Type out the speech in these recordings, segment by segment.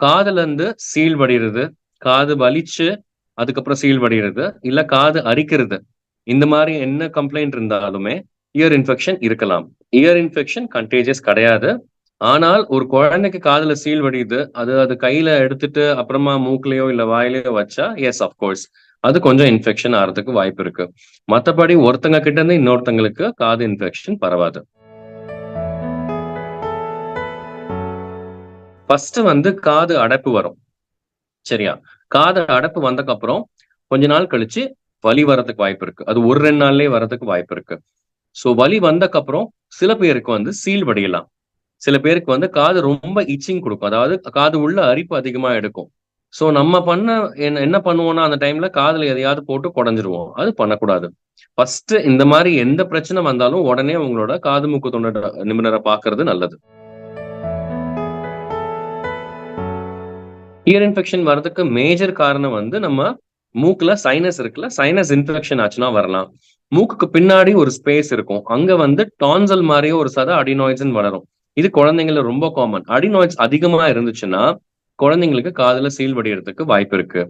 காதுல இருந்து சீல் வடிகிறது. காது வலிச்சு அதுக்கப்புறம் சீல் வடிகிறது. இல்ல காது அரிக்கிறது. இந்த மாதிரி என்ன கம்ப்ளைண்ட் இருந்தாலுமே இயர் இன்ஃபெக்ஷன் இருக்கலாம். இயர் இன்ஃபெக்ஷன் கண்டேஜியஸ் கிடையாது. ஆனால் ஒரு குழந்தைக்கு காதுல சீல் வடியுது. அது அது கையில எடுத்துட்டு அப்புறமா மூக்குலயோ இல்ல வாயிலையோ வச்சா எஸ் அப்கோர்ஸ் அது கொஞ்சம் இன்ஃபெக்ஷன் ஆகிறதுக்கு வாய்ப்பு இருக்கு. மத்தபடி ஒருத்தங்க கிட்ட இருந்து இன்னொருத்தங்களுக்கு காது இன்ஃபெக்ஷன் பரவாது. ஃபர்ஸ்ட் வந்து காது அடைப்பு வரும். சரியா? காது அடைப்பு வந்ததுக்கு அப்புறம் கொஞ்ச நாள் கழிச்சு வலி வர்றதுக்கு வாய்ப்பு இருக்கு. அது ஒரு ரெண்டு நாள்லயே வர்றதுக்கு வாய்ப்பு இருக்கு. ஸோ வலி வந்தக்கு அப்புறம் சில பேருக்கு வந்து சீல் வடியலாம். சில பேருக்கு வந்து காது ரொம்ப இச்சிங் கொடுக்கும். அதாவது காது உள்ள அரிப்பு அதிகமா எடுக்கும். ஸோ நம்ம பண்ண என்ன என்ன பண்ணுவோம்னா அந்த டைம்ல காதுல எதையாவது போட்டு குடஞ்சிருவோம். அது பண்ணக்கூடாது. ஃபர்ஸ்ட் இந்த மாதிரி எந்த பிரச்சனை வந்தாலும் உடனே உங்களோட காது மூக்கு தொண்டை நிபுணரை பாக்குறது நல்லது. இயர் இன்ஃபெக்ஷன் வர்றதுக்கு மேஜர் காரணம் வந்து நம்ம மூக்குல சைனஸ் இருக்குல்ல சைனஸ் இன்ஃபெக்ஷன் ஆச்சுன்னா வரலாம். மூக்குக்கு பின்னாடி ஒரு ஸ்பேஸ் இருக்கும். அங்க வந்து டான்சல் மாதிரியே ஒரு சத அடினாய்ட்ஸ் வளரும். இது குழந்தைங்கள ரொம்ப காமன் அடினாய்ட்ஸ் அதிகமா இருந்துச்சுன்னா குழந்தைங்களுக்கு காதுல சீல் வடிகிறதுக்கு வாய்ப்பு இருக்கு.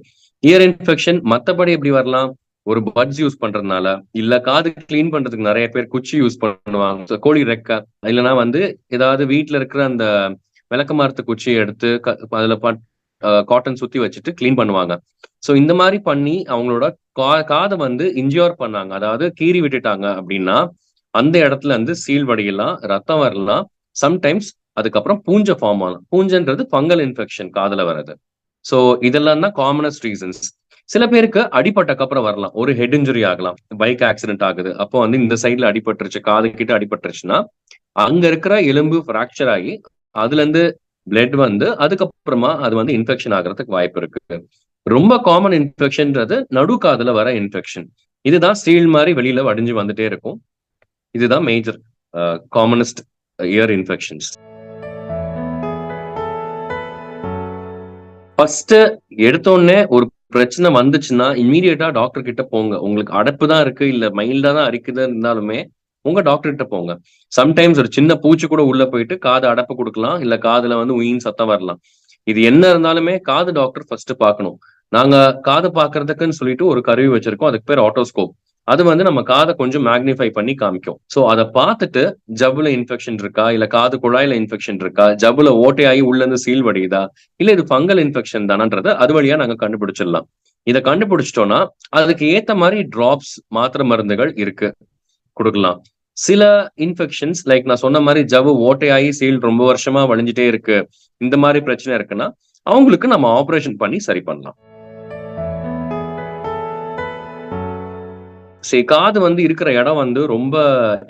இயர் இன்ஃபெக்ஷன் மத்தபடி எப்படி வரலாம்? ஒரு பட்ஸ் யூஸ் பண்றதுனால. இல்ல காது கிளீன் பண்றதுக்கு நிறைய பேர் குச்சி யூஸ் பண்ணுவாங்க. கோழி ரெக்க இல்லைன்னா வந்து ஏதாவது வீட்டுல இருக்கிற அந்த விளக்க மரத்து குச்சியை எடுத்து அதுல காட்டன் சுத்தி வச்சுட்டு கிளீன் பண்ணுவாங்க. ஸோ இந்த மாதிரி பண்ணி அவங்களோட கா காதை வந்து இன்ஜியோர் பண்ணாங்க. அதாவது கீறி விட்டுட்டாங்க அப்படின்னா அந்த இடத்துல இருந்து சீல் வடியலாம் ரத்தம் வரலாம். சம்டைம்ஸ் அதுக்கப்புறம் பூஞ்சை ஃபார்ம் ஆகலாம். பூஞ்சன்றது ஃபங்கல் இன்ஃபெக்ஷன் காதல வர்றது. ஸோ இதெல்லாம் தான் காமனஸ்ட் ரீசன்ஸ் சில பேருக்கு அடிபட்டக்கு அப்புறம் வரலாம். ஒரு ஹெட் இன்ஜுரி ஆகலாம். பைக் ஆக்சிடென்ட் ஆகுது. அப்போ வந்து இந்த சைட்ல அடிபட்டுருச்சு காது கிட்ட அடிபட்டுருச்சுன்னா அங்க இருக்கிற எலும்பு ஃப்ராக்சர் ஆகி அதுல இருந்து பிளட் வந்து அதுக்கப்புறமா அது வந்து இன்ஃபெக்ஷன் ஆகிறதுக்கு வாய்ப்பு இருக்கு. ரொம்ப காமன் இன்ஃபெக்ஷன்ன்றது நடு காதுல வர இன்ஃபெக்ஷன் இதுதான் ஸ்டீல் மாதிரி வெளியில வடிஞ்சு வந்துட்டே இருக்கும். இதுதான் major commonest ear infections first எடுத்தோடனே ஒரு பிரச்சனை வந்துச்சுன்னா இம்மீடியட்டா டாக்டர் கிட்ட போங்க. உங்களுக்கு அடைப்பு தான் இருக்கு இல்ல மைல்டா தான் அரிக்குது இருந்தாலுமே உங்க டாக்டர் கிட்ட போங்க. சம்டைம்ஸ் ஒரு சின்ன பூச்சி கூட உள்ள போயிட்டு காது அடைப்பு கொடுக்கலாம் இல்ல காதுல வந்து உயின் சத்தம் வரலாம். இது என்ன இருந்தாலுமே காது டாக்டர் ஃபர்ஸ்ட் பார்க்கணும். நாங்க காது பாக்குறதுக்குன்னு சொல்லிட்டு ஒரு கருவி வச்சிருக்கோம். அதுக்கு பேர் ஆட்டோஸ்கோப் அது வந்து நம்ம காதை கொஞ்சம் மேக்னிஃபை பண்ணி காமிக்கும். ஸோ அதை பார்த்துட்டு ஜபுல இன்ஃபெக்ஷன் இருக்கா இல்ல காது குழாயில இன்ஃபெக்ஷன் இருக்கா ஜபுல ஓட்டையாகி உள்ள இருந்து சீல் வடியுதா இல்ல இது ஃபங்கல் இன்ஃபெக்ஷன் தானன்றதை அது வழியா நாங்க கண்டுபிடிச்சிடலாம். இதை கண்டுபிடிச்சிட்டோம்னா அதுக்கு ஏத்த மாதிரி டிராப்ஸ் மாத்திரை மருந்துகள் இருக்கு. கொடுக்கலாம். சில இன்ஃபெக்ஷன்ஸ் லைக் நான் சொன்ன மாதிரி ஜவ்வு ஓட்டையாகி சீல் ரொம்ப வருஷமா வழிஞ்சிட்டே இருக்கு. இந்த மாதிரி பிரச்சனை இருக்குன்னா அவங்களுக்கு நம்ம ஆப்ரேஷன் பண்ணி சரி பண்ணலாம். சரி காது வந்து இருக்கிற இடம் வந்து ரொம்ப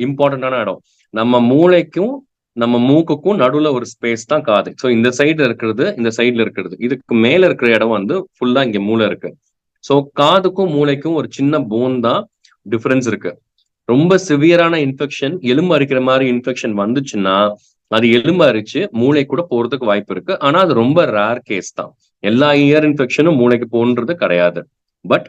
இம்பார்ட்டண்டான இடம். நம்ம மூளைக்கும் நம்ம மூக்குக்கும் நடுவுல ஒரு ஸ்பேஸ் தான் காது. ஸோ இந்த சைடுல இருக்கிறது இந்த சைடுல இருக்கிறது. இதுக்கு மேல இருக்கிற இடம் வந்து ஃபுல்லா இங்க மூளை இருக்கு. ஸோ காதுக்கும் மூளைக்கும் ஒரு சின்ன போன் தான் டிஃபரன்ஸ் இருக்கு. ரொம்ப சிவியரான இன்ஃபெக்ஷன் எலும்பு அரிக்கிற மாதிரி இன்ஃபெக்ஷன் வந்துச்சுன்னா அது எலும்பு அரிச்சு மூளை கூட போறதுக்கு வாய்ப்பு இருக்கு. ஆனா அது ரொம்ப ரேர் கேஸ் தான். எல்லா இயர் இன்ஃபெக்ஷனும் மூளைக்கு போன்றது கிடையாது. பட்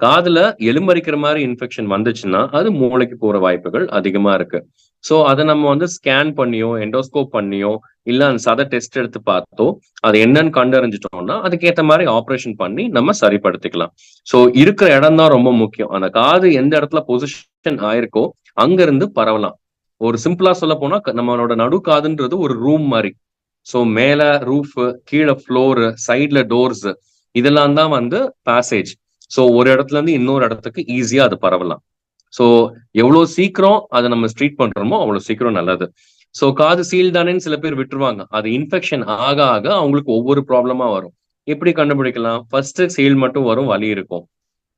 காதுல எலும்பரிக்கிற மாதிரி இன்ஃபெக்ஷன் வந்துச்சுன்னா அது மூளைக்கு போற வாய்ப்புகள் அதிகமா இருக்கு. ஸோ அதை நம்ம வந்து ஸ்கேன் பண்ணியோ எண்டோஸ்கோப் பண்ணியோ இல்ல அந்த சத டெஸ்ட் எடுத்து பார்த்தோ அது என்னன்னு கண்டறிஞ்சிட்டோம்னா அதுக்கேற்ற மாதிரி ஆப்ரேஷன் பண்ணி நம்ம சரிப்படுத்திக்கலாம். ஸோ இருக்கிற இடம் தான் ரொம்ப முக்கியம். அந்த காது எந்த இடத்துல பொசிஷன் ஆயிருக்கோ அங்க இருந்து பரவலாம். ஒரு சிம்பிளா சொல்ல போனா நம்மளோட நடு காதுன்றது ஒரு ரூம் மாதிரி. ஸோ மேல ரூஃப் கீழே ஃப்ளோரு சைட்ல டோர்ஸ் இதெல்லாம் தான் வந்து பேசேஜ் ஸோ ஒரு இடத்துல இருந்து இன்னொரு இடத்துக்கு ஈஸியா அது பரவலாம். ஸோ எவ்வளோ சீக்கிரம் அதை நம்ம ஸ்ட்ரீட் பண்றோமோ அவ்வளோ சீக்கிரம் நல்லது. ஸோ காது சீல் தானேன்னு சில பேர் விட்டுருவாங்க. அது இன்ஃபெக்ஷன் ஆக ஆக அவங்களுக்கு ஒவ்வொரு ப்ராப்ளமா வரும். எப்படி கண்டுபிடிக்கலாம்? ஃபர்ஸ்ட் சீல் மட்டும் வரும் வலி இருக்கும்.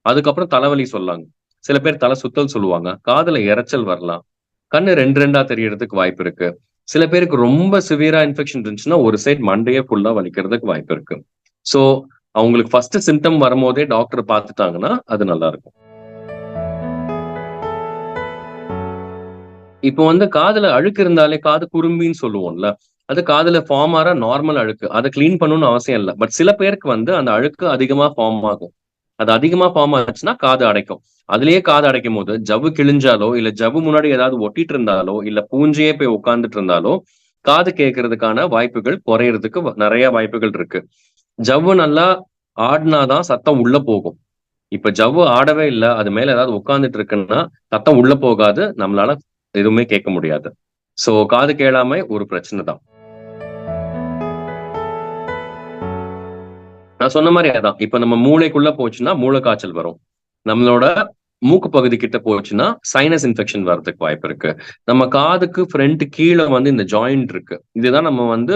அதுக்கப்புறம் தலைவலி சொல்லாங்க. சில பேர் தலை சுத்தல் சொல்லுவாங்க. காதுல இறைச்சல் வரலாம். கண்ணு ரெண்டு ரெண்டா தெரியறதுக்கு வாய்ப்பு இருக்கு. சில பேருக்கு ரொம்ப சிவியரா இன்ஃபெக்ஷன் இருந்துச்சுன்னா ஒரு சைட் மண்டையே ஃபுல்லா வலிக்கிறதுக்கு வாய்ப்பு இருக்கு. ஸோ அவங்களுக்கு ஃபர்ஸ்ட் சிம்டம் வரும்போதே டாக்டர் பார்த்துட்டாங்கன்னா அது நல்லா இருக்கும் இப்போ வந்து காதுல அழுக்கு இருந்தாலே காது குறும்பின்னு சொல்லுவோம்ல அது காதுல ஃபார்ம் ஆற நார்மல் அழுக்கு. அதை கிளீன் பண்ணணும்னு அவசியம் இல்லை. பட் சில பேருக்கு வந்து அந்த அழுக்கு அதிகமா ஃபார்ம் ஆகும். அது அதிகமா ஃபார்ம் ஆச்சுன்னா காது அடைக்கும். அதுலயே காது அடைக்கும் போது ஜவ்வு கிழிஞ்சாலோ இல்ல ஜவ்வு முன்னாடி ஏதாவது ஒட்டிட்டு இருந்தாலோ இல்ல பூஞ்சையே போய் உட்கார்ந்துட்டு இருந்தாலோ காது கேட்கறதுக்கான வாய்ப்புகள் குறையறதுக்கு நிறைய வாய்ப்புகள் இருக்கு. ஜவ்வு நல்லா ஆடினாதான் சத்தம் உள்ள போகும். இப்ப ஜவ்வு ஆடவே இல்லை அது மேல ஏதாவது உட்காந்துட்டு இருக்குன்னா சத்தம் உள்ள போகாது நம்மளால எதுவுமே கேட்க முடியாது. சோ காது கேளாமை ஒரு பிரச்சனை தான். நான் சொன்ன மாதிரி அதான் இப்ப நம்ம மூளைக்குள்ள போச்சுன்னா மூளை காய்ச்சல் வரும். நம்மளோட மூக்கு பகுதி கிட்ட போச்சுன்னா சைனஸ் இன்ஃபெக்ஷன் வர்றதுக்கு வாய்ப்பு இருக்கு. நம்ம காதுக்கு ஃப்ரண்ட் கீழே வந்து இந்த ஜாயிண்ட் இருக்கு. இதுதான் நம்ம வந்து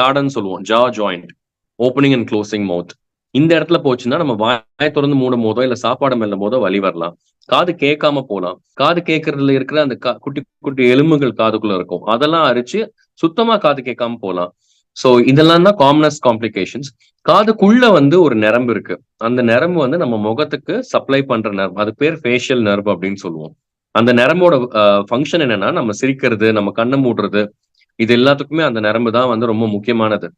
தாடன்னு சொல்லுவோம் jaw joint opening and closing mouth இந்த இடத்துல போச்சுன்னா நம்ம வாயை திறந்து மூடும் போதோ இல்ல சாப்பாடு மெல்லும் போதோ வழி வரலாம். காது கேட்காம போலாம். காது கேட்கறதுல இருக்கிற அந்த குட்டி குட்டி எலும்புகள் காதுக்குள்ள இருக்கும். அதெல்லாம் அரிச்சு சுத்தமா காது கேட்காம போலாம். சோ இதெல்லாம் தான் காமனஸ் காம்ப்ளிகேஷன்ஸ் காதுக்குள்ள வந்து ஒரு நரம்பு இருக்கு. அந்த நரம்பு வந்து நம்ம முகத்துக்கு சப்ளை பண்ற நரம்பு அது பேர் ஃபேஷியல் நரம்பு அப்படின்னு சொல்லுவோம். அந்த நரம்போட ஃபங்க்ஷன் என்னன்னா நம்ம சிரிக்கிறது நம்ம கண்ணை மூடுறது இது எல்லாத்துக்குமே அந்த நரம்பு தான் வந்து ரொம்ப முக்கியமானது.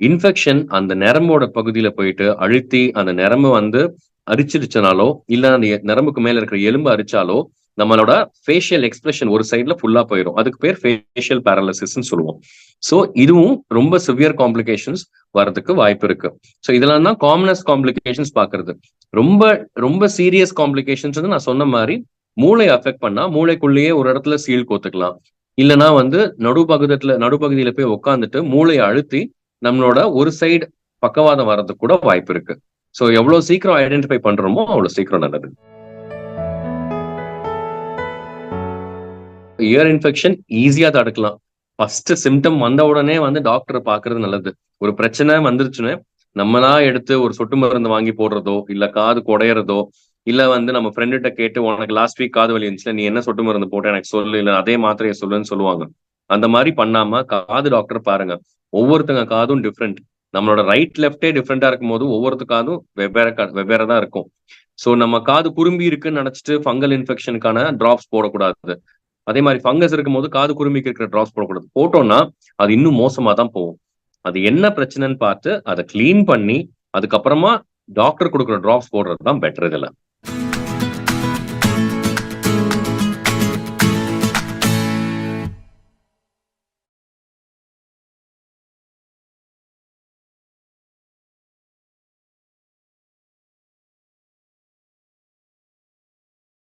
இன்ஃபெக்ஷன் அந்த நரம்போட பகுதியில போயிட்டு அழுத்தி அந்த நரம்பு வந்து அரிச்சிருச்சனாலோ இல்ல அந்த நரம்புக்கு மேல இருக்கிற எலும்பு அரிச்சாலோ நம்மளோட ஃபேஷியல் எக்ஸ்பிரஷன் ஒரு சைட்ல ஃபுல்லா போயிடும். அதுக்கு பேர் ஃபேஷியல் பேரலிசிஸ் சொல்லுவோம். ஸோ இதுவும் ரொம்ப சிவியர் காம்ப்ளிகேஷன்ஸ் வர்றதுக்கு வாய்ப்பு இருக்கு. ஸோ இதெல்லாம் தான் காமனஸ் காம்ப்ளிகேஷன்ஸ் பாக்குறது. ரொம்ப ரொம்ப சீரியஸ் காம்ப்ளிகேஷன்ஸ் வந்து நான் சொன்ன மாதிரி மூளை அஃபெக்ட் பண்ணா மூளைக்குள்ளேயே ஒரு இடத்துல சீல் கோத்துக்கலாம். இல்லைன்னா வந்து நடுபகுதத்துல நடுப்பகுதியில போய் உட்காந்துட்டு மூளையை அழுத்தி நம்மளோட ஒரு சைடு பக்கவாதம் வர்றதுக்கு கூட வாய்ப்பு இருக்கு. ஸோ எவ்வளவு சீக்கிரம் ஐடென்டிஃபை பண்றோமோ அவ்வளவு சீக்கிரம் நல்லது. இயர் இன்ஃபெக்ஷன் ஈஸியா தடுக்கலாம் ஃபர்ஸ்ட் சிம்டம் வந்த உடனே வந்து டாக்டரை பாக்குறது நல்லது. ஒரு பிரச்சனை வந்துருச்சுன்னு நம்மளா எடுத்து ஒரு சொட்டு மருந்து வாங்கி போடுறதோ இல்ல காது குடையறதோ இல்ல வந்து நம்ம ஃப்ரெண்டுகிட்ட கேட்டு உனக்கு லாஸ்ட் வீக் காது வலி இருந்துச்சுல நீ என்ன சொட்டு மருந்து போட்ட? எனக்கு சொல்லு இல்ல அதே மாத்திரையை சொல்லுன்னு சொல்லுவாங்க. அந்த மாதிரி பண்ணாம காது டாக்டர் பாருங்க. ஒவ்வொருத்தங்க காதும் டிஃப்ரெண்ட் நம்மளோட ரைட் லெஃப்டே டிஃப்ரெண்டா இருக்கும் போது ஒவ்வொருத்த காதும் வெவ்வேறு வெவ்வேறு தான் இருக்கும். ஸோ நம்ம காது குறும்பி இருக்குன்னு நினைச்சிட்டு ஃபங்கல் இன்ஃபெக்ஷனுக்கான டிராப்ஸ் போடக்கூடாது. அதே மாதிரி ஃபங்கஸ் இருக்கும் போது காது குறும்பிக்கு இருக்கிற டிராப்ஸ் போடக்கூடாது. போட்டோம்னா அது இன்னும் மோசமா தான் போகும். அது என்ன பிரச்சனைன்னு பார்த்து அதை கிளீன் பண்ணி அதுக்கப்புறமா டாக்டர் கொடுக்குற டிராப்ஸ் போடுறது தான் பெட்டர் இதுல.